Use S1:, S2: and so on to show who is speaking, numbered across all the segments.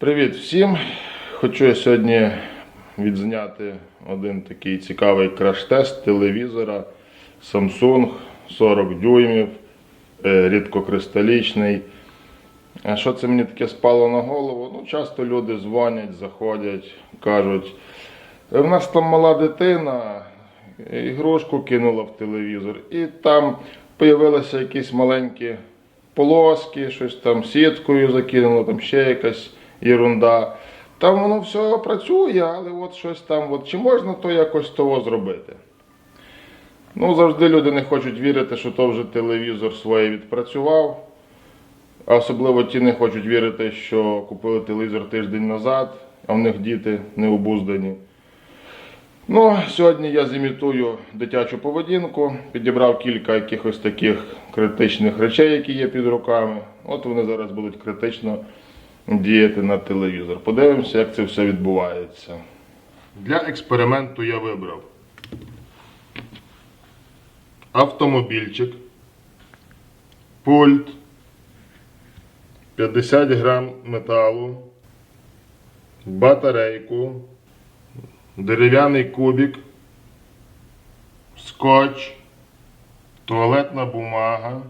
S1: Привіт всім! Хочу я сьогодні відзняти один такий цікавий краш-тест телевізора Samsung 40 дюймів, е, рідкокристалічний. А що це мені таке спало на голову? Ну, часто люди дзвонять, заходять, кажуть, «Е, в нас там мала дитина, ігрушку кинула в телевізор, і там з'явилися якісь маленькі полоски, щось там сіткою закинуло, там ще якась ерунда. Там воно все працює, але от щось там, от, чи можна то якось того зробити? Ну, завжди люди не хочуть вірити, що то вже телевізор своє відпрацював. А особливо ті не хочуть вірити, що купили телевізор тиждень назад, а в них діти не обуздані. Ну, сьогодні я зімітую дитячу поведінку, підібрав кілька якихось таких критичних речей, які є під руками. От вони зараз будуть критично діяти на телевізор. Подивимося, як це все відбувається. Для експерименту я вибрав автомобільчик, пульт, 50 грам металу, батарейку дерев'яний кубик, скотч, туалетна бумага,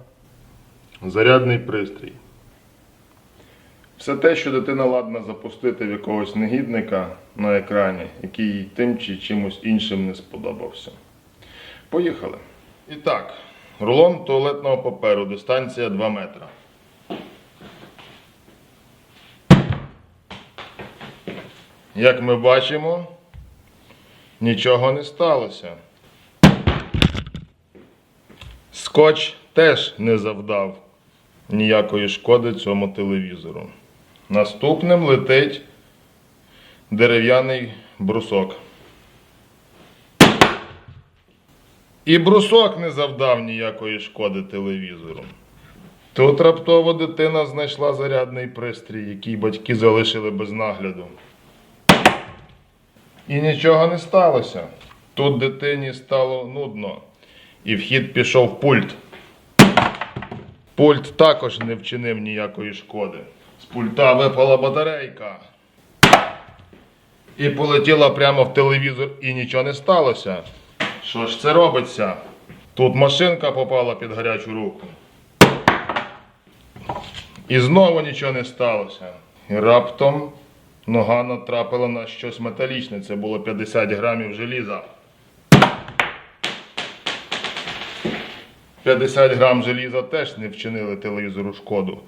S1: зарядний пристрій. Все те, що дитина ладна запустити в якогось негідника на екрані, який їй тим чи чимось іншим не сподобався. Поїхали. І так, рулон туалетного паперу, дистанція 2 метра. Як ми бачимо, нічого не сталося. Скотч теж не завдав ніякої шкоди цьому телевізору. Наступним летить дерев'яний брусок. І брусок не завдав ніякої шкоди телевізору. Тут раптово дитина знайшла зарядний пристрій, який батьки залишили без нагляду. І нічого не сталося. Тут дитині стало нудно. І в хід пішов пульт. Пульт також не вчинив ніякої шкоди. З пульта випала батарейка. І полетіла прямо в телевізор, і нічого не сталося. Що ж це робиться? Тут машинка попала під гарячу руку. І знову нічого не сталося. І раптом нога натрапила на щось металічне. Це було 50 грамів желіза. 50 грам желіза теж не вчинили телевізору шкоду.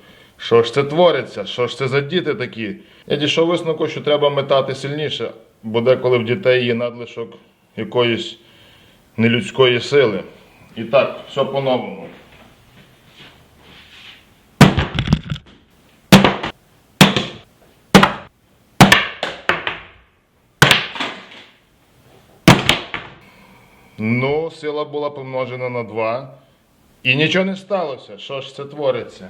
S1: Що ж це твориться? Що ж це за діти такі? Я дійшов висновку, що треба метати сильніше, бо деколи в дітей є надлишок якоїсь нелюдської сили. І так, все по-новому. Ну, сила була помножена на 2. І нічого не сталося. Що ж це твориться?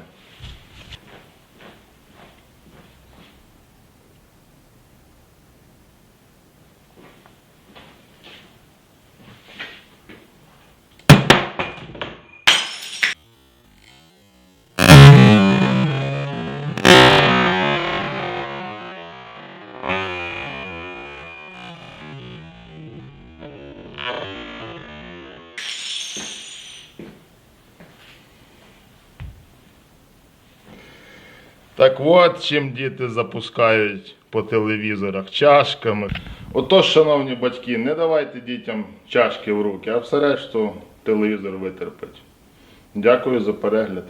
S1: Так от чим діти запускають по телевізорах чашками. Отож, шановні батьки, не давайте дітям чашки в руки, а все решту телевізор витерпить. Дякую за перегляд.